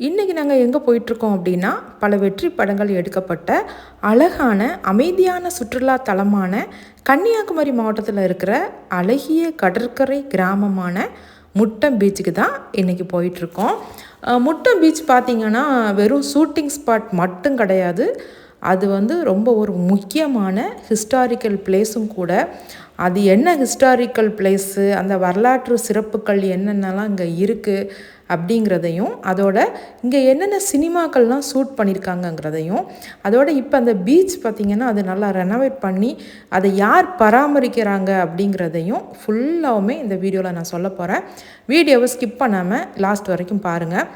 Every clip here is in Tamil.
இன்றைக்கி நாங்கள் எங்கே போயிட்டுருக்கோம் அப்படின்னா பல வெற்றி படங்கள் எடுக்கப்பட்ட அழகான அமைதியான சுற்றுலா தலமான கன்னியாகுமரி மாவட்டத்தில் இருக்கிற அழகிய கடற்கரை கிராமமான முட்டம் பீச்சுக்கு தான் இன்றைக்கி போயிட்டுருக்கோம். முட்டம் பீச் பார்த்திங்கன்னா வெறும் ஷூட்டிங் ஸ்பாட் மட்டும் கிடையாது. அது வந்து ரொம்ப ஒரு முக்கியமான ஹிஸ்டாரிக்கல் பிளேஸும் கூட. அது என்ன ஹிஸ்டாரிக்கல் பிளேஸு அந்த வரலாற்று சிறப்புகள் என்னென்னலாம் இங்கே இருக்குது அப்படிங்கிறதையும் அதோட இங்கே என்னென்ன சினிமாக்கள்லாம் ஷூட் பண்ணியிருக்காங்கங்கிறதையும் அதோட இப்போ அந்த பீச் பார்த்திங்கன்னா அது நல்லா ரெனோவேட் பண்ணி அதை யார் பராமரிக்கிறாங்க அப்படிங்கிறதையும் ஃபுல்லாகவுமே இந்த வீடியோவில் நான் சொல்ல போகிறேன் வீடியோவை ஸ்கிப் பண்ணாமல் லாஸ்ட் வரைக்கும் பாருங்கள்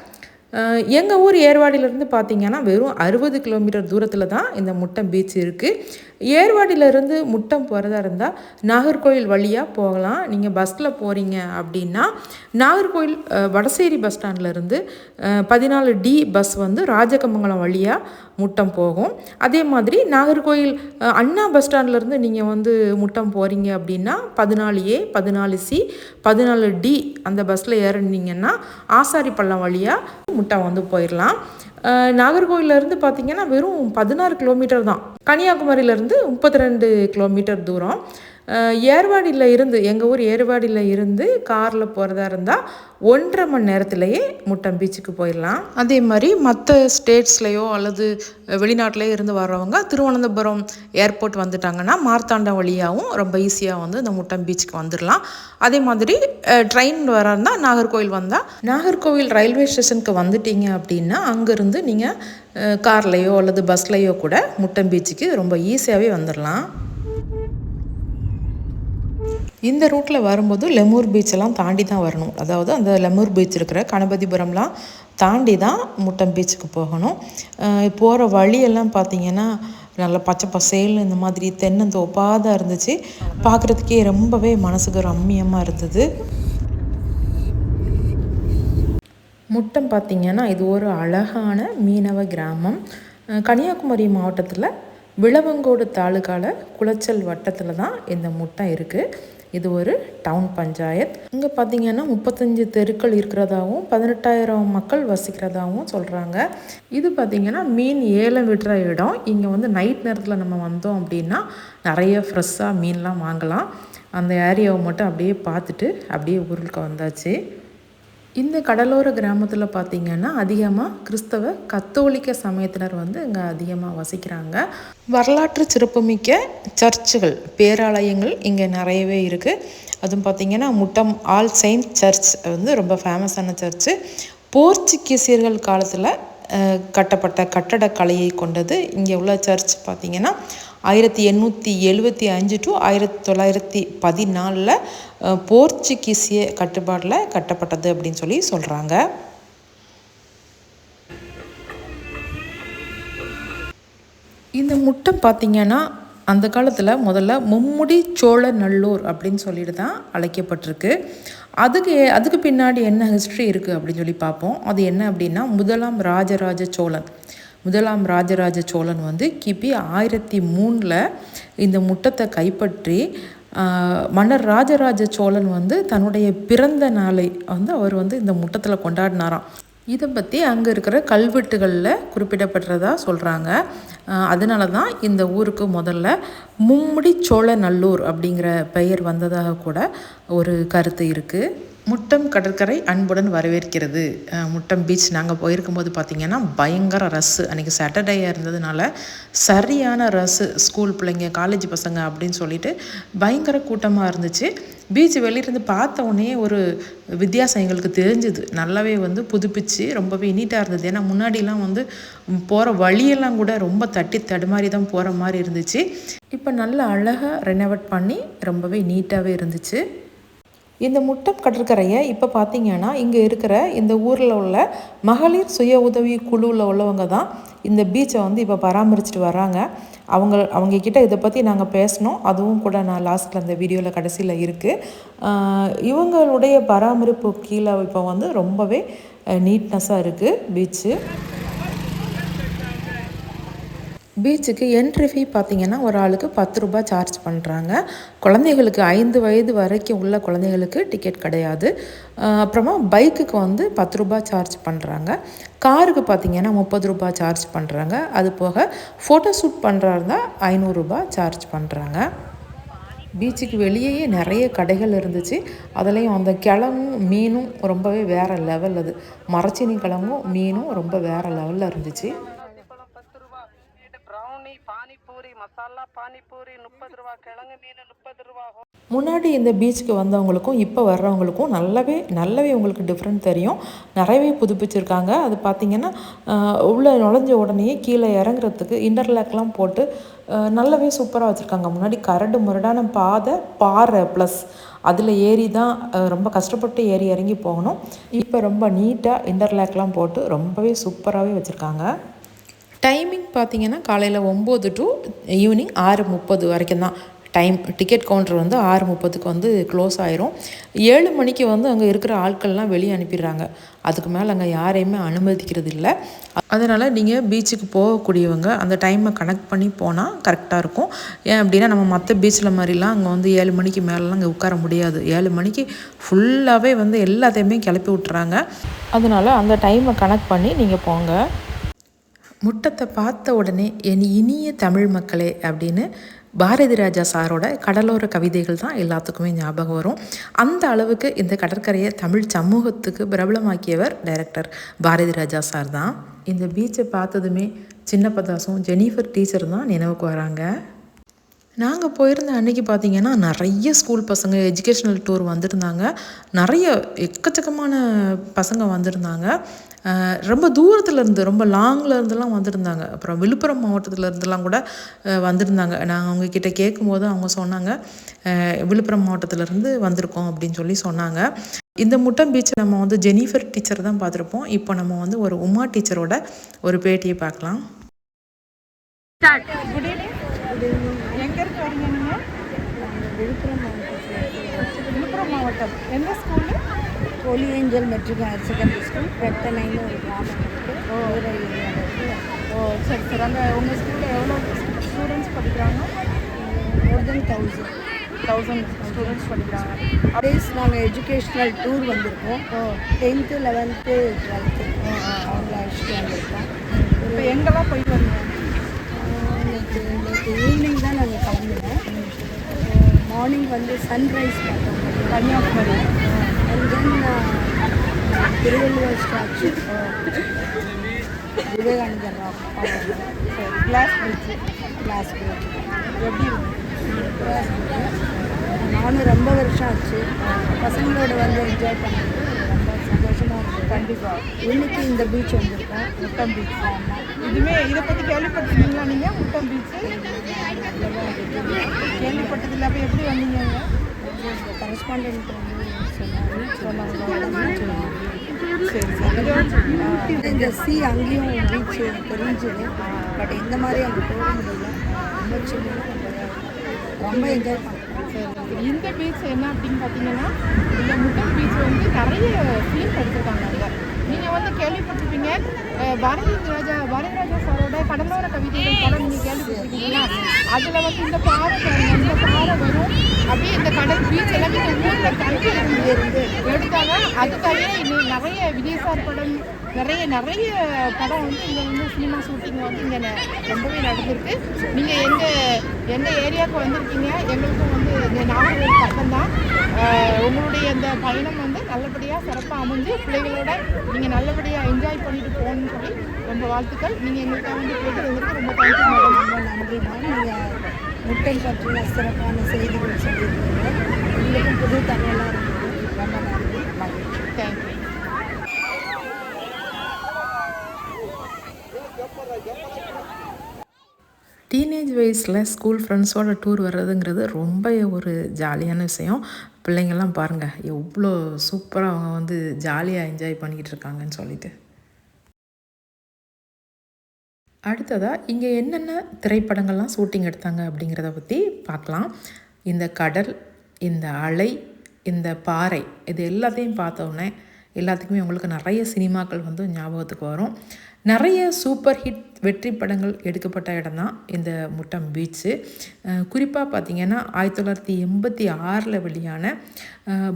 எங்கள் ஊர் ஏர்வாடியிலேருந்து பார்த்தீங்கன்னா வெறும் அறுபது கிலோமீட்டர் தூரத்தில் தான் இந்த முட்டம் பீச் இருக்குது ஏர்வாடியிலேருந்து முட்டம் போகிறதா இருந்தால் நாகர்கோவில் வழியாக போகலாம். நீங்கள் பஸ்ஸில் போகிறீங்க அப்படின்னா நாகர்கோவில் வடசேரி பஸ் ஸ்டாண்ட்லேருந்து பதினாலு டி பஸ் வந்து ராஜகமங்கலம் வழியாக முட்டம் போகும். அதே மாதிரி நாகர்கோவில் அண்ணா பஸ் ஸ்டாண்ட்லேருந்து நீங்கள் வந்து முட்டம் போகிறீங்க அப்படின்னா பதினாலு ஏ பதினாலு சி பதினாலு டி அந்த பஸ்ஸில் ஏறினீங்கன்னா ஆசாரி பள்ளம் வழியாக முட்டம் வந்து போயிடலாம் அஹ், நாகர்கோவிலேருந்து பார்த்தீங்கன்னா வெறும் பதினாறு கிலோமீட்டர் தான். கன்னியாகுமரியிலேருந்து முப்பத்தி ரெண்டு கிலோமீட்டர் தூரம். ஏர்வாடியில் இருந்து எங்கள் ஊர் ஏர்வாடியில் இருந்து காரில் போகிறதா இருந்தால் ஒன்றரை மணி நேரத்திலேயே முட்டம் பீச்சுக்கு போயிடலாம். அதே மாதிரி மற்ற ஸ்டேட்ஸ்லேயோ அல்லது வெளிநாட்டிலேயோ இருந்து வர்றவங்க திருவனந்தபுரம் ஏர்போர்ட் வந்துட்டாங்கன்னா மார்த்தாண்டம் வழியாகவும் ரொம்ப ஈஸியாக வந்து இந்த முட்டம் பீச்சுக்கு வந்துடலாம். அதே மாதிரி ட்ரெயின் வரா நாகர்கோவில் வந்தால் நாகர்கோவில் ரயில்வே ஸ்டேஷனுக்கு வந்துட்டீங்க அப்படின்னா அங்கேருந்து நீங்கள் கார்லேயோ அல்லது பஸ்லேயோ கூட முட்டம் பீச்சுக்கு ரொம்ப ஈஸியாகவே வந்துடலாம். இந்த ரூட்டில் வரும்போது லெமூர் பீச்செல்லாம் தாண்டி தான் வரணும். அதாவது அந்த லெமூர் பீச் இருக்கிற கணபதிபுரம்லாம் தாண்டி தான் முட்டம் பீச்சுக்கு போகணும். போகிற வழியெல்லாம் பார்த்திங்கன்னா நல்ல பச்சை பசேல்னு இந்த மாதிரி தென்னந்தோப்பாக தான் இருந்துச்சு. பார்க்குறதுக்கே ரொம்பவே மனசுக்கு ரம்மியமாக இருந்தது. முட்டம் பார்த்திங்கன்னா இது ஒரு அழகான மீனவ கிராமம். கன்னியாகுமரி மாவட்டத்தில் விளவங்கோடு தாலுக்காவில் குளச்சல் வட்டத்தில் தான் இந்த முட்டம் இருக்குது இது ஒரு டவுன் பஞ்சாயத். இங்கே பார்த்தீங்கன்னா முப்பத்தஞ்சு தெருக்கள் இருக்கிறதாகவும் பதினெட்டாயிரம் மக்கள் வசிக்கிறதாகவும் சொல்கிறாங்க இது பார்த்திங்கன்னா மீன் ஏலம் விடுற இடம். இங்கே வந்து நைட் நேரத்தில் நம்ம வந்தோம் அப்படின்னா நிறைய ஃப்ரெஷ்ஷாக மீன்லாம் வாங்கலாம். அந்த ஏரியாவை மட்டும் அப்படியே பார்த்துட்டு அப்படியே ஊருக்கு வந்தாச்சு. இந்த கடலோர கிராமத்தில் பார்த்திங்கன்னா அதிகமாக கிறிஸ்தவ கத்தோலிக்க சமயத்தினர் வந்து இங்கே அதிகமாக வசிக்கிறாங்க. வரலாற்று சிறப்புமிக்க சர்ச்சுகள் பேராலயங்கள் இங்கே நிறையவே இருக்குது அதுவும் பார்த்திங்கன்னா முட்டம் ஆல் செயின்ட் சர்ச் வந்து ரொம்ப ஃபேமஸான சர்ச்சு. போர்ச்சுகீசியர்கள் காலத்தில் கட்டப்பட்ட கட்டடக்கலையை கொண்டது இங்கே உள்ள சர்ச் பார்த்திங்கன்னா ஆயிரத்தி எண்ணூற்றி எழுபத்தி அஞ்சு டு ஆயிரத்தி தொள்ளாயிரத்தி பதினாலில் போர்ச்சுகீசிய கட்டுப்பாட்டில் கட்டப்பட்டது அப்படின்னு சொல்லி சொல்கிறாங்க இந்த முட்டம் பார்த்திங்கன்னா அந்த காலத்தில் முதல்ல மும்முடி சோழ நல்லூர் அப்படின்னு சொல்லிட்டு தான் அழைக்கப்பட்டிருக்கு. அதுக்கு அதுக்கு பின்னாடி என்ன ஹிஸ்ட்ரி இருக்குது அப்படின்னு சொல்லி பார்ப்போம். அது என்ன அப்படின்னா முதலாம் ராஜராஜ சோழன். முதலாம் ராஜராஜ சோழன் வந்து கிபி ஆயிரத்தி மூணில் இந்த முட்டத்தை கைப்பற்றி மன்னர் ராஜராஜ சோழன் வந்து தன்னுடைய பிறந்த நாளை வந்து அவர் வந்து இந்த முட்டத்தில் கொண்டாடினாராம். இதை பற்றி அங்கே இருக்கிற கல்வெட்டுகளில் குறிப்பிடப்படுறதா சொல்கிறாங்க அதனால தான் இந்த ஊருக்கு முதல்ல மும்முடி சோழ நல்லூர் அப்படிங்கிற பெயர் வந்ததாக கூட ஒரு கருத்து இருக்குது முட்டம் கடற்கரை அன்புடன் வரவேற்கிறது. முட்டம் பீச் நாங்கள் போயிருக்கும்போது பார்த்திங்கன்னா பயங்கர ரஸ்ஸு அன்றைக்கி சாட்டர்டேயாக இருந்ததுனால சரியான ரஸ்ஸு ஸ்கூல் பிள்ளைங்க காலேஜ் பசங்க அப்படின்னு சொல்லிட்டு பயங்கர கூட்டமாக இருந்துச்சு. பீச் வெளியிருந்து பார்த்த உடனே ஒரு வித்தியாசம் எங்களுக்கு தெரிஞ்சுது. நல்லாவே வந்து புதுப்பிச்சு ரொம்பவே நீட்டாக இருந்தது. ஏன்னா முன்னாடிலாம் வந்து போகிற வழியெல்லாம் கூட ரொம்ப தட்டி தடுமாறி தான் போகிற மாதிரி இருந்துச்சு. இப்போ நல்லா அழகாக ரெனோவேட் பண்ணி ரொம்பவே நீட்டாகவே இருந்துச்சு. இந்த முட்டம் கடற்கரையை இப்போ பார்த்தீங்கன்னா இங்கே இருக்கிற இந்த ஊரில் உள்ள மகளிர் சுய உதவி குழுவில் உள்ளவங்க தான் இந்த பீச்சை வந்து இப்போ பராமரிச்சுட்டு வராங்க அவங்க அவங்க கிட்ட இதை பற்றி நாங்கள் பேசினோம் அதுவும் கூட நான் லாஸ்ட்டில் அந்த வீடியோவில் கடைசியில் இருக்குது இவங்களுடைய பராமரிப்பு கீழே இப்போ வந்து ரொம்பவே நீட்னஸாக இருக்குது பீச்சு பீச்சுக்கு என்ட்ரி ஃபீ பார்த்தீங்கன்னா ஒரு ஆளுக்கு பத்து ரூபாய் சார்ஜ் பண்ணுறாங்க குழந்தைகளுக்கு ஐந்து வயது வரைக்கும் உள்ள குழந்தைகளுக்கு டிக்கெட் கிடையாது. அப்புறமா பைக்குக்கு வந்து பத்து ரூபாய் சார்ஜ் பண்ணுறாங்க காருக்கு பார்த்தீங்கன்னா முப்பது ரூபாய் சார்ஜ் பண்ணுறாங்க அது போக ஃபோட்டோ ஷூட் பண்ணுறாருந்தா ஐநூறுரூபா சார்ஜ் பண்ணுறாங்க பீச்சுக்கு வெளியேயே நிறைய கடைகள் இருந்துச்சு. அதுலேயும் அந்த கிழங்கும் மீனும் ரொம்பவே வேறு லெவல் அது. மரச்சினி கிழங்கும் மீனும் ரொம்ப வேறு லெவலில் இருந்துச்சு பழம் பத்து ரூபா இது ப்ரௌனி பானிபூரி மசாலா பானிபூரி முப்பது ரூபா கிழங்கு மீன் முப்பது ரூபா. முன்னாடி இந்த பீச்சுக்கு வந்தவங்களுக்கும் இப்போ வர்றவங்களுக்கும் நல்லாவே நல்லாவே உங்களுக்கு டிஃப்ரெண்ட் தெரியும். நிறையவே புதுப்பிச்சிருக்காங்க. அது பார்த்திங்கன்னா உள்ளே நுழைஞ்ச உடனேயே கீழே இறங்குறதுக்கு இன்டர்லாக்லாம் போட்டு நல்லாவே சூப்பராக வச்சுருக்காங்க. முன்னாடி கரடு முரடான பாதை பாறை ப்ளஸ் அதில் ஏறி தான் ரொம்ப கஷ்டப்பட்டு ஏறி இறங்கி போகணும். இப்போ ரொம்ப நீட்டாக இன்டர்லாக்லாம் போட்டு ரொம்பவே சூப்பராகவே வச்சுருக்காங்க. டைமிங் பார்த்தீங்கன்னா காலையில் ஒம்பது டு ஈவினிங் ஆறு முப்பது வரைக்கும் தான். டைம் டிக்கெட் கவுண்டர் வந்து ஆறு முப்பதுக்கு வந்து க்ளோஸ் ஆயிரும். ஏழு மணிக்கு வந்து அங்கே இருக்கிற ஆட்கள்லாம் வெளியே அனுப்பிடுறாங்க. அதுக்கு மேலே அங்கே யாரையுமே அனுமதிக்கிறது இல்லை. அதனால் நீங்கள் பீச்சுக்கு போகக்கூடியவங்க அந்த டைமை கனெக்ட் பண்ணி போனால் கரெக்டாக இருக்கும். ஏன் அப்படின்னா நம்ம மற்ற பீச்சில் மாதிரிலாம் அங்கே வந்து ஏழு மணிக்கு மேலெலாம் அங்கே உட்கார முடியாது. ஏழு மணிக்கு ஃபுல்லாகவே வந்து எல்லாத்தையுமே கிளப்பி விட்டுறாங்க. அதனால் அந்த டைமை கனெக்ட் பண்ணி நீங்கள் போங்க. முட்டத்தை பார்த்த உடனே என் இனிய தமிழ் மக்களே அப்படின்னு பாரதி ராஜா சாரோட கடலோர கவிதைகள் தான் எல்லாத்துக்குமே ஞாபகம் வரும். அந்த அளவுக்கு இந்த கடற்கரையை தமிழ் சமூகத்துக்கு பிரபலமாக்கியவர் டைரக்டர் பாரதி ராஜா சார் தான். இந்த பீச்சை பார்த்ததுமே சின்ன பதாசும் ஜெனிஃபர் டீச்சர் தான் நினைவுக்கு வராங்க. நாங்கள் போயிருந்த அன்னைக்கு பார்த்தீங்கன்னா நிறைய ஸ்கூல் பசங்க எஜுகேஷ்னல் டூர் வந்திருந்தாங்க. நிறைய எக்கச்சக்கமான பசங்க வந்திருந்தாங்க. ரொம்ப தூரத்துல இருந்து ரொம்ப லாங்கில் இருந்தெல்லாம் வந்திருந்தாங்க. அப்புறம் விழுப்புரம் மாவட்டத்தில் இருந்தெல்லாம் கூட வந்திருந்தாங்க. நாங்கள் அவங்க கிட்ட கேட்கும்போது அவங்க சொன்னாங்க விழுப்புரம் மாவட்டத்திலேருந்து வந்திருக்கோம் அப்படின்னு சொல்லி சொன்னாங்க. இந்த முட்டம் பீச்சை நம்ம வந்து ஜெனிஃபர் டீச்சர் தான் பார்த்துருப்போம். இப்போ நம்ம வந்து ஒரு உமா டீச்சரோட ஒரு பேட்டியை பார்க்கலாம். குட் ஈவினிங் எங்க இருந்து வரீங்க நீங்க? விழுப்புரம் மாவட்டத்தில். விழுப்புரம் மாவட்டம். எந்த school? Holy Angel matric higher secondary school வெட்டனைன்னு ஒரு கிராமம் இருக்குது ரூரல் ஏரியாவில் இருக்குது ஓ சரி சரி. அங்கே உங்கள் ஸ்கூலில் எவ்வளோ ஸ்டூடெண்ட்ஸ் படிக்கிறாங்க? More than thousand thousand students படிக்கிறாங்க. டேஸ் நாங்கள் எஜுகேஷ்னல் டூர் வந்திருக்கோம். டென்த்து லெவன்த்து டுவெல்த்து அவங்கள அழைச்சிட்டு வந்திருக்கோம். இப்போ எங்கெல்லாம் போயிட்டு ஆஹ் நேற்று நேற்று ஈவினிங் தான் நாங்கள் கிளம்பினோம். மார்னிங் வந்து சன்ரைஸ் பார்த்தோம். Kanniyakumari. Thiruvalluvar statue Vivekanandar glass bridge glass beach எப்படி நானும் ரொம்ப வருஷம் ஆச்சு பசங்களோட வந்து என்ஜாய் பண்ணிட்டு ரொம்ப சந்தோஷமாக இருக்குது கண்டிப்பாக இன்னைக்கு இந்த பீச் வந்திருக்கோம் முட்டம் பீச் இதுவுமே இதை பற்றி கேள்விப்பட்டிருக்கீங்களா நீங்கள் முட்டம் பீச்சு கேள்விப்பட்டதில்ல அப்போ எப்படி வந்தீங்க கரஸ்பாண்டன்ட் வந்து சொன்னாங்க இந்த சி அங்கேயும் பீச் தெரிஞ்சுது. பட் இந்த மாதிரி அங்கே போக முடியல. ரொம்ப சின்ன ரொம்ப என்ஜாய் பண்ணுறோம் இந்த பீச் என்ன அப்படின்னு பார்த்தீங்கன்னா இந்த முட்டல் பீச் வந்து நிறைய ஃபிலிம் எடுத்துருக்காங்க அங்கே. நீங்கள் வந்து கேள்விப்பட்டிருப்பீங்க. அஹ், பாரதி ராஜா பாரதி ராஜா சாரோட கடலோர கவிதைகள் படம் நீங்கள் கேள்விப்பட்டிருக்கீங்களா? அதில் வந்து இந்த பாறை பாருங்க இந்த பாறை வரும். அப்படியே இந்த கடல் பீச் எல்லாமே இந்த ஊரில் கல்வி இருந்து எடுத்தாங்க. அதுக்காகவே இன்னும் நிறைய விஜயசார் படம் நிறைய நிறைய படம் வந்து இங்கே வந்து சினிமா ஷூட்டிங் வந்து இங்கே ந- ரொம்பவே நடந்திருக்கு. நீங்கள் எந்த எந்த ஏரியாவுக்கு வந்திருக்கீங்க? எங்களுக்கும் வந்து இந்த நாகர்கோவில் பக்கம்தான். உங்களுடைய அந்த பயணம் வந்து நல்லபடியாக சிறப்பாக அமைஞ்சு பிள்ளைகளோட நீங்கள் நல்லபடியாக என்ஜாய் பண்ணிட்டு போகணும்னு சொல்லி ரொம்ப வாழ்த்துக்கள். நீங்கள் எங்களுக்காக வந்து கேட்டதுக்கு ரொம்ப தேங்க்யூ மேடம் ரொம்ப நன்றி மேம் நீங்கள் முட்டை பற்றின சிறப்பான செய்திகள் சொல்லியிருக்கீங்க. உங்களுக்கும் புது தகவலாக இருக்குது ரொம்ப நன்றி. மகிழ்ச்சி தேங்க்யூ டீனேஜ் வயசில் ஸ்கூல் ஃப்ரெண்ட்ஸோட டூர் வர்றதுங்கிறது ரொம்ப ஒரு ஜாலியான விஷயம். பிள்ளைங்கள்லாம் பாருங்கள் எவ்வளோ சூப்பராக அவங்க வந்து ஜாலியாக என்ஜாய் பண்ணிக்கிட்டு இருக்காங்கன்னு சொல்லிட்டு. அடுத்ததாக இங்கே என்னென்ன திரைப்படங்கள்லாம் ஷூட்டிங் எடுத்தாங்க அப்படிங்கிறத பற்றி பார்க்கலாம். இந்த கடல் இந்த அலை இந்த பாறை இது எல்லாத்தையும் பார்த்தோன்னே எல்லாத்துக்குமே உங்களுக்கு நிறைய சினிமாக்கள் வந்து ஞாபகத்துக்கு வரும். நிறைய சூப்பர் ஹிட் வெற்றி படங்கள் எடுக்கப்பட்ட இடம் தான் இந்த முட்டம் பீச்சு குறிப்பாக பார்த்தீங்கன்னா ஆயிரத்தி தொள்ளாயிரத்தி எண்பத்தி ஆறில் வெளியான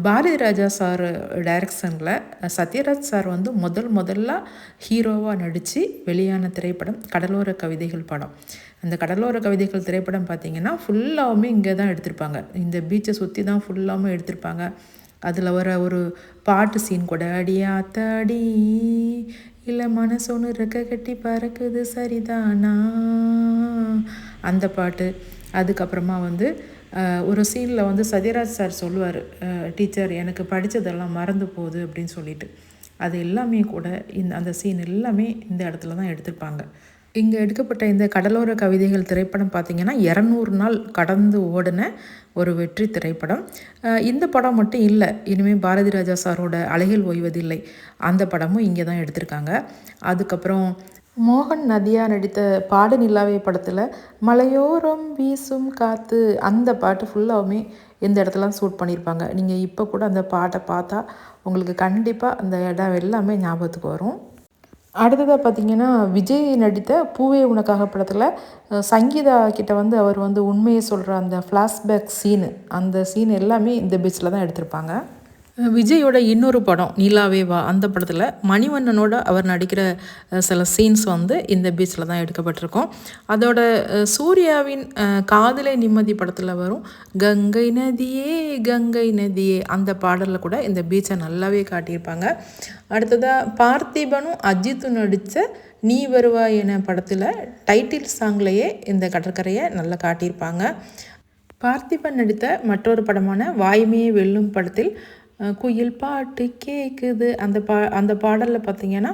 பாரதி ராஜா சார் டைரக்ஷனில் சத்யராஜ் சார் வந்து முதல் முதல்ல ஹீரோவாக நடித்து வெளியான திரைப்படம் கடலோர கவிதைகள் படம். அந்த கடலோர கவிதைகள் திரைப்படம் பார்த்தீங்கன்னா ஃபுல்லாகவுமே இங்கே தான் எடுத்திருப்பாங்க. இந்த பீச்சை சுற்றி தான் ஃபுல்லாகவும் எடுத்திருப்பாங்க. அதில் வர ஒரு பாட்டு சீன் கூட அடியாத்தாடி இல்லை மனசொன்று ரெக்க கட்டி பறக்குது. சரிதானா அந்த பாட்டு. அதுக்கப்புறமா வந்து ஒரு சீனில் வந்து சத்யராஜ் சார் சொல்லுவார் டீச்சர் எனக்கு படித்ததெல்லாம் மறந்து போகுது அப்படின்னு சொல்லிட்டு. அது எல்லாமே கூட இந்த அந்த சீன் எல்லாமே இந்த இடத்துல தான் எடுத்திருப்பாங்க. இங்கே எடுக்கப்பட்ட இந்த கடலோர கவிதைகள் திரைப்படம் பார்த்திங்கன்னா இரநூறு நாள் கடந்து ஓடின ஒரு வெற்றி திரைப்படம். இந்த படம் மட்டும் இல்லை இனிமேல் பாரதி ராஜா சாரோட அலைகள் ஓய்வதில்லை. அந்த படமும் இங்கே தான் எடுத்திருக்காங்க. அதுக்கப்புறம் மோகன் நதியா நடித்த பாடு நிலாவே படத்தில் மலையோரம் வீசும் காற்று அந்த பாட்டு ஃபுல்லாகவுமே இந்த இடத்துலாம் சூட் பண்ணியிருப்பாங்க நீங்கள் இப்போ கூட அந்த பாட்டை பார்த்தா உங்களுக்கு கண்டிப்பாக அந்த இடம் எல்லாமே ஞாபகத்துக்கு வரும். அடுத்ததாக பார்த்தீங்கன்னா விஜய் நடித்த பூவே உனக்காக படத்தில் சங்கீதா கிட்ட வந்து அவர் வந்து உண்மையை சொல்கிற அந்த ஃப்ளாஷ்பேக் சீனு அந்த சீன் எல்லாமே இந்த பீச்சில் தான் எடுத்திருப்பாங்க. விஜயோட இன்னொரு படம் நீலாவே வா அந்த படத்தில் மணிவண்ணனோட அவர் நடிக்கிற சில சீன்ஸ் வந்து இந்த பீச்சில் தான் எடுக்கப்பட்டிருக்கும். அதோட சூர்யாவின் காதலை நிம்மதி படத்தில் வரும். கங்கை நதியே கங்கை நதியே அந்த பாடலில் கூட இந்த பீச்சை நல்லாவே காட்டியிருப்பாங்க. அடுத்ததாக பார்த்திபனும் அஜித்தும் நடித்த நீ வருவாய் என படத்தில் டைட்டில் சாங்லேயே இந்த கடற்கரையை நல்லா காட்டியிருப்பாங்க. பார்த்திபன் நடித்த மற்றொரு படமான வாய்மையே வெல்லும் படத்தில் குயில் பாட்டு கேட்குது அந்த பா அந்த பாடலில் பார்த்தீங்கன்னா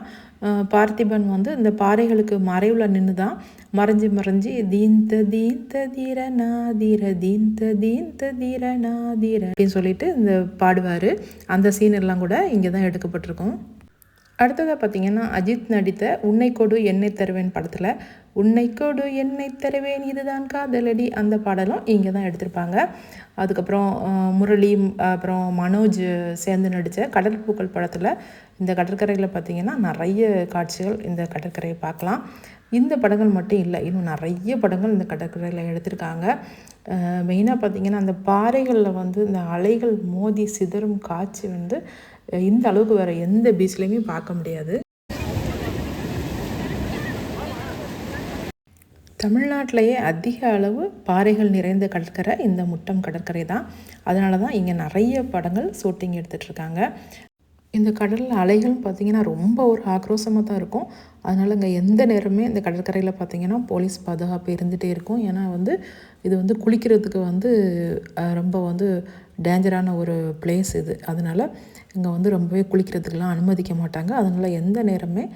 பார்த்திபன் வந்து இந்த பாறைகளுக்கு மறைவில் நின்று தான் மறைஞ்சு மறைஞ்சு தீந்த தீந்த தீர நாதீர தீந்த தீந்த தீரநாதீர அப்படின்னு சொல்லிட்டு இந்த பாடுவார். அந்த சீன் எல்லாம் கூட இங்கே தான் எடுக்கப்பட்டிருக்கும். அடுத்ததாக பார்த்தீங்கன்னா அஜித் நடித்த உன்னை கொடு என்னை தருவேன் படத்தில். உன்னை கொடு என்னை தருவேன் இதுதான் காதலடி. அந்த பாடலும் இங்கே தான் எடுத்திருப்பாங்க. அதுக்கப்புறம் முரளி அப்புறம் மனோஜ் சேர்ந்து நடித்த கடற்பூக்கள் படத்தில் இந்த கடற்கரையில் பார்த்தீங்கன்னா நிறைய காட்சிகள் இந்த கடற்கரையை பார்க்கலாம். இந்த படங்கள் மட்டும் இல்லை இன்னும் நிறைய படங்கள் இந்த கடற்கரையில் எடுத்திருக்காங்க. மெயினாக பார்த்தீங்கன்னா அந்த பாறைகளில் வந்து இந்த அலைகள் மோதி சிதறும் காட்சி வந்து இந்த அளவுக்கு வேறு எந்த பீச்லேயுமே பார்க்க முடியாது. தமிழ்நாட்டிலேயே அதிக அளவு பாறைகள் நிறைந்த கடற்கரை இந்த முட்டம் கடற்கரை தான். அதனால தான் இங்கே நிறைய படங்கள் ஷூட்டிங் எடுத்துகிட்ருக்காங்க இந்த கடல் அலைகள் பார்த்திங்கன்னா ரொம்ப ஒரு ஆக்ரோஷமாக தான் இருக்கும். அதனால் இங்கே எந்த நேரமே இந்த கடற்கரையில் பார்த்திங்கன்னா போலீஸ் பாதுகாப்பு இருந்துகிட்டே இருக்கும். ஏன்னா வந்து இது வந்து குளிக்கிறதுக்கு வந்து ரொம்ப வந்து டேஞ்சரான ஒரு பிளேஸ் இது. அதனால் இங்கே வந்து ரொம்பவே குளிக்கிறதுக்கெலாம் அனுமதிக்க மாட்டாங்க. அதனால் எந்த நேரமே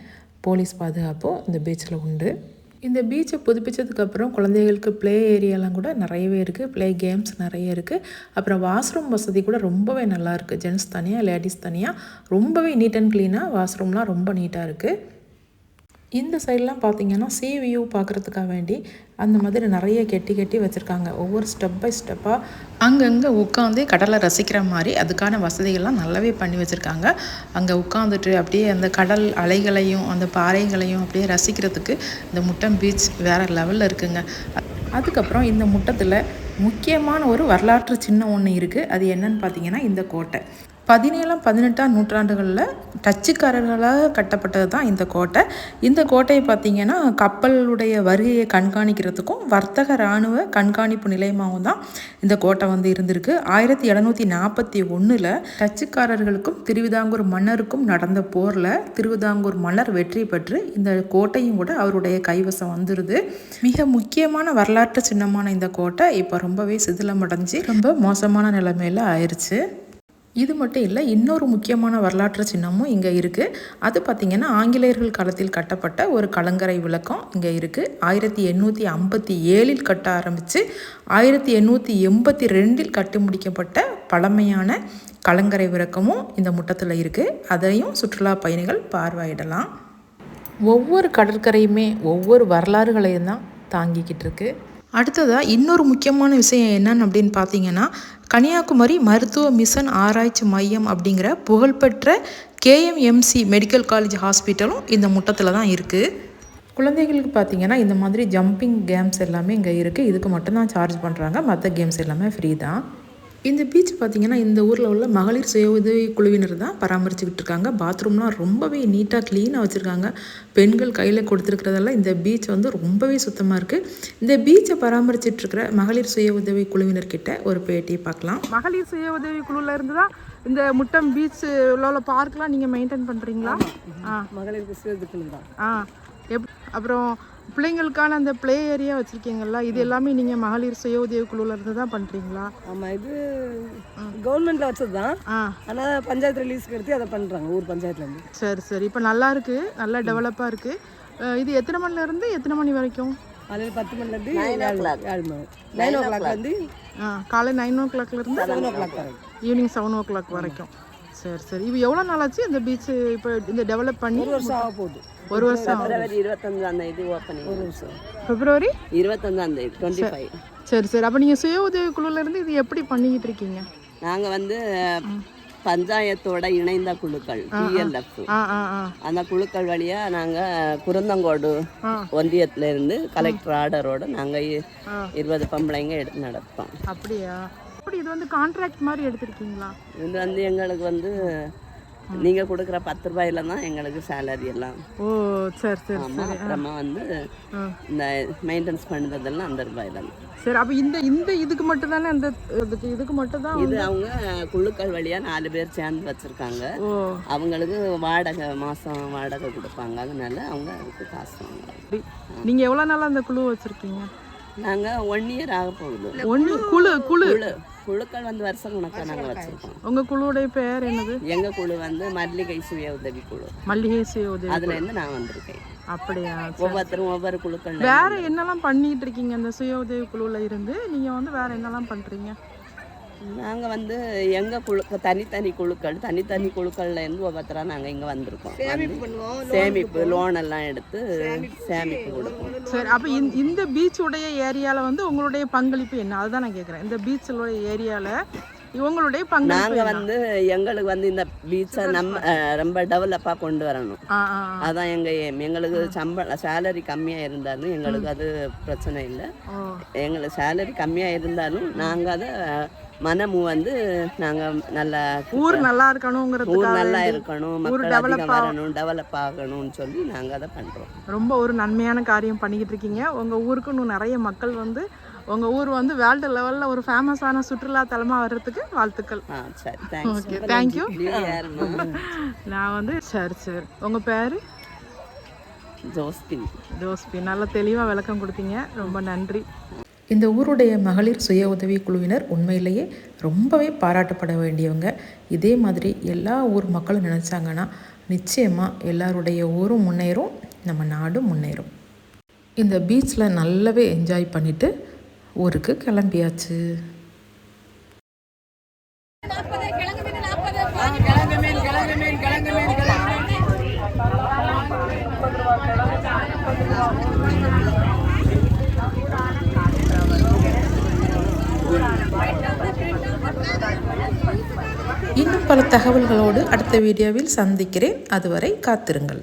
போலீஸ் பாதுகாப்பும் இந்த பீச்சில் உண்டு. இந்த பீச்சை புதுப்பிச்சதுக்கப்புறம் குழந்தைகளுக்கு ப்ளே ஏரியாலாம் கூட நிறையவே இருக்குது ப்ளே கேம்ஸ் நிறைய இருக்குது அப்புறம் வாஷ்ரூம் வசதி கூட ரொம்பவே நல்லாயிருக்கு ஜென்ட்ஸ் தனியாக லேடிஸ் தனியாக ரொம்பவே நீட் அண்ட் க்ளீனாக வாஷ்ரூம்லாம் ரொம்ப நீட்டாக இருக்குது இந்த சைட்லாம் பார்த்தீங்கன்னா சிவியூ பார்க்குறதுக்காக வேண்டி அந்த மாதிரி நிறைய கெட்டி கெட்டி வச்சுருக்காங்க. ஒவ்வொரு ஸ்டெப் பை ஸ்டெப்பாக அங்கங்கே உட்காந்து கடலை ரசிக்கிற மாதிரி அதுக்கான வசதிகள்லாம் நல்லாவே பண்ணி வச்சுருக்காங்க. அங்கே உட்காந்துட்டு அப்படியே அந்த கடல் அலைகளையும் அந்த பாறைகளையும் அப்படியே ரசிக்கிறதுக்கு இந்த முட்டம் பீச் வேறு லெவலில் இருக்குங்க. அதுக்கப்புறம் இந்த முட்டத்தில் முக்கியமான ஒரு வரலாற்று சின்னம் ஒன்று இருக்குது அது என்னன்னு பார்த்தீங்கன்னா இந்த கோட்டை. பதினேழாம் பதினெட்டாம் நூற்றாண்டுகளில் டச்சுக்காரர்களால் கட்டப்பட்டது தான் இந்த கோட்டை. இந்த கோட்டையை பார்த்திங்கன்னா கப்பலுடைய வருகையை கண்காணிக்கிறதுக்கும் வர்த்தக இராணுவ கண்காணிப்பு நிலையமாகவும் தான் இந்த கோட்டை வந்து இருந்திருக்கு. ஆயிரத்தி எழுநூற்றி நாற்பத்தி ஒன்றில் டச்சுக்காரர்களுக்கும் திருவிதாங்கூர் மன்னருக்கும் நடந்த போரில் திருவிதாங்கூர் மன்னர் வெற்றி பெற்று இந்த கோட்டையும் கூட அவருடைய கைவசம் வந்துடுது மிக முக்கியமான வரலாற்று சின்னமான இந்த கோட்டை இப்போ ரொம்பவே சிதிலமடைஞ்சு ரொம்ப மோசமான நிலைமையில் ஆயிடுச்சு இது மட்டும் இல்லை இன்னொரு முக்கியமான வரலாற்று சின்னமும் இங்கே இருக்குது அது பார்த்திங்கன்னா ஆங்கிலேயர்கள் காலத்தில் கட்டப்பட்ட ஒரு கலங்கரை விளக்கம் இங்கே இருக்குது ஆயிரத்தி எண்ணூற்றி ஐம்பத்தி ஏழில் கட்ட ஆரம்பித்து ஆயிரத்தி எண்ணூற்றி எண்பத்தி ரெண்டில் கட்டி முடிக்கப்பட்ட பழமையான கலங்கரை விளக்கமும் இந்த முட்டத்தில் இருக்குது அதையும் சுற்றுலா பயணிகள் பார்வையிடலாம். ஒவ்வொரு கடற்கரையுமே ஒவ்வொரு வரலாறுகளையும் தான் தாங்கிக்கிட்டு இருக்குது அடுத்ததாக இன்னொரு முக்கியமான விஷயம் என்னன்னு அப்படின்னு பார்த்தீங்கன்னா கன்னியாகுமரி மருத்துவ மிஷன் ஆராய்ச்சி மையம் அப்படிங்கிற புகழ்பெற்ற கேஎம்எம்சி மெடிக்கல் காலேஜ் ஹாஸ்பிட்டலும் இந்த முட்டத்தில் தான் இருக்குது குழந்தைகளுக்கு பார்த்தீங்கன்னா இந்த மாதிரி ஜம்பிங் கேம்ஸ் எல்லாமே இங்கே இருக்குது இதுக்கு மட்டும்தான் சார்ஜ் பண்ணுறாங்க மற்ற கேம்ஸ் எல்லாமே ஃப்ரீ தான். இந்த பீச் பார்த்தீங்கன்னா இந்த ஊரில் உள்ள மகளிர் சுய உதவி குழுவினர் தான் பராமரிச்சுக்கிட்டு இருக்காங்க. பாத்ரூம்லாம் ரொம்பவே நீட்டாக க்ளீனாக வச்சுருக்காங்க. பெண்கள் கையில் கொடுத்துருக்கிறதெல்லாம் இந்த பீச் வந்து ரொம்பவே சுத்தமாக இருக்குது இந்த பீச்சை பராமரிச்சிட்டு இருக்கிற மகளிர் சுய உதவி குழுவினர்கிட்ட ஒரு பேட்டி பார்க்கலாம். மகளிர் சுய உதவி குழுல இருந்து தான் இந்த முட்டம் பீச் உள்ள பார்க்லாம் நீங்கள் மெயின்டைன் பண்ணுறீங்களா ஆ. மகளிருக்கு சுயதுக்குழு தான் ஆ. எப் அப்புறம் பிள்ளைங்களுக்கான அந்த ப்ளே ஏரியா வச்சுருக்கீங்கல்ல இது எல்லாமே நீங்கள் மகளிர் சுய உதவி குழுல இருந்து தான் பண்ணுறீங்களா ஆமாம் இது கவர்மெண்ட்டில் வச்சது தான் ஆ. ஆனால் பஞ்சாயத்து ரிலீஸ்க்கு எடுத்து அதை பண்ணுறாங்க ஊர் பஞ்சாயத்துலேருந்து சரி சரி. இப்போ நல்லா இருக்கு நல்லா டெவலப்பாக இருக்கு. அஹ் இது எத்தனை மணில இருந்து எத்தனை மணி வரைக்கும்? காலையில் பத்து மணிலேருந்து ஏழு ஏழு மணி. நைன் ஓ கிளாக்லேருந்து ஆ காலை நைன் ஓ கிளாக்லேருந்து செவன் ஓ கிளாக் வரைக்கும். ஈவினிங் செவன் ஓ கிளாக் வரைக்கும். சரி சரி. இப்போ எவ்வளோ நாள் ஆச்சு இந்த பீச் இப்போ இந்த டெவலப் பண்ணி? ஒரு வருஷம் ஆக போகுது. ஒரு வருஷம். பிப்ரவரி இருபத்தஞ்சாம் தேதி ஓப்பனிங் ஒரு வருஷம். பிப்ரவரி? இருபத்தஞ்சாம் தேதி டுவெண்ட்டி ஃபைவ் சரி சரி. அப்போ நீங்கள் சுய உதவி குழுல இருந்து இது எப்படி பண்ணிக்கிட்டு இருக்கீங்க? நாங்கள் வந்து பஞ்சாயத்தோட இணைந்த குழுக்கள் பிஎல்எஃப் அந்த குழுக்கள் வழியாக நாங்கள் குருந்தங்கோடு. ஒன்றியத்துல இருந்து கலெக்டர் ஆர்டரோட நாங்கள் ஆ. இருபது பொம்பளைங்க எடுத்து நடப்போம் அப்படியா? அப்படி இது வந்து கான்ட்ராக்ட் மாதிரி எடுத்திருக்கீங்களா? இது வந்து எங்களுக்கு வந்து நீங்கள் கொடுக்குற பத்து ரூபாயில தான் எங்களுக்கு சேலரி எல்லாம். ஓ சரி சரி ஆமாம் அப்புறமா வந்து. இந்த மெயின்டெனன்ஸ் பண்ணுறதெல்லாம் அந்த ரூபாயில தான். சரி அப்போ இந்த இந்த இதுக்கு மட்டும் தானே அந்த இதுக்கு இதுக்கு மட்டும் தான் இது அவங்க குழுக்கள் வழியாக நாலு பேர் சேர்ந்து வச்சுருக்காங்க. அவங்களுக்கு வாடகை மாதம் வாடகை கொடுப்பாங்க. அதனால அவங்க அதுக்கு காசு வாங்குறாங்க. நீங்கள் எவ்வளோ நாள் அந்த குழு வச்சுருக்கீங்க? நாங்கள் ஒன் இயர் ஆக போகுது. குழு குழு? குழு. குழுக்கள் வந்து வருஷம் கணக்காக நாங்கள் வச்சுருக்கோம். உங்கள் குழுவுடைய பெயர் என்னது? எங்கள் குழு வந்து மல்லிகை சுய உதவி குழு. மல்லிகை சுய உதவி அதுல இருந்து நான் வந்திருக்கேன். அப்படியா? ஒவ்வொருத்தரும் ஒவ்வொரு குழுக்கள் வேற என்னெல்லாம் பண்ணிட்டு இருக்கீங்க அந்த சுய உதவி குழுவில் இருந்து? நீங்கள் வந்து வேற என்னெல்லாம் பண்ணுறீங்க நாங்கள் வந்து எங்கள் குழு தனித்தனி குழுக்கள் தனித்தனி குழுக்கள்ல இருந்து ஒவ்வொருத்தராக நாங்கள் இங்கே வந்திருக்கோம். சேமிப்பு லோன் எல்லாம் எடுத்து சேமிப்பு கொடுப்போம். சரி அப்போ இந்த இந்த பீச்சுடைய ஏரியாவில் வந்து உங்களுடைய பங்களிப்பு என்ன? அதுதான் நான் கேட்குறேன் இந்த பீச்சுடைய ஏரியாவில் உங்களுடைய பங்களிப்பு நாங்கள்? வந்து எங்களுக்கு வந்து இந்த பீச்சை நம்ம ரொம்ப டெவலப்பாக கொண்டு வரணும். அதான் எங்கள் aim. எங்களுக்கு சம்பளம் சேலரி கம்மியாக இருந்தாலும் எங்களுக்கு அது பிரச்சனை இல்லை. எங்களுக்கு சேலரி கம்மியாக இருந்தாலும் நாங்கள் அதை மனமு வந்து நாங்கள் நல்லா ஊர் நல்லா ஊர் இருக்கணுங்கிறதுக்காக நல்லா இருக்கணும் ஊர் மக்கள் develop அதிகம் ஆக- வரணும் டெவலப் ஆகணும்னு சொல்லி நாங்கள் அதை பண்ணுறோம் ரொம்ப ஒரு நன்மையான காரியம் பண்ணிக்கிட்டு இருக்கீங்க. உங்கள் ஊருக்கு இன்னும் நிறைய மக்கள் வந்து உங்கள் ஊர் வந்து வேர்ல்டு லெவலில் ஒரு ஃபேமஸான சுற்றுலா தலமாக வர்றதுக்கு வாழ்த்துக்கள். சரி தேங்க்ஸ் ஓகே தேங்க்யூ நான் வந்து சரி சரி. உங்கள் பேர்? ஜோஸ்பின். ஜோஸ்பி நல்ல தெளிவாக விளக்கம் கொடுத்தீங்க. ரொம்ப நன்றி. இந்த ஊருடைய மகளிர் சுய உதவி குழுவினர் உண்மையிலேயே ரொம்பவே பாராட்டப்பட வேண்டியவங்க. இதே மாதிரி எல்லா ஊர் மக்களும் நினச்சாங்கன்னா நிச்சயமாக எல்லாருடைய ஊரும் முன்னேறும் நம்ம நாடும் முன்னேறும். இந்த பீச்சில் நல்லாவே என்ஜாய் பண்ணிவிட்டு ஊருக்கு கிளம்பியாச்சு. இன்னும் பல தகவல்களோடு அடுத்த வீடியோவில் சந்திக்கிறேன். அதுவரை காத்திருங்கள்.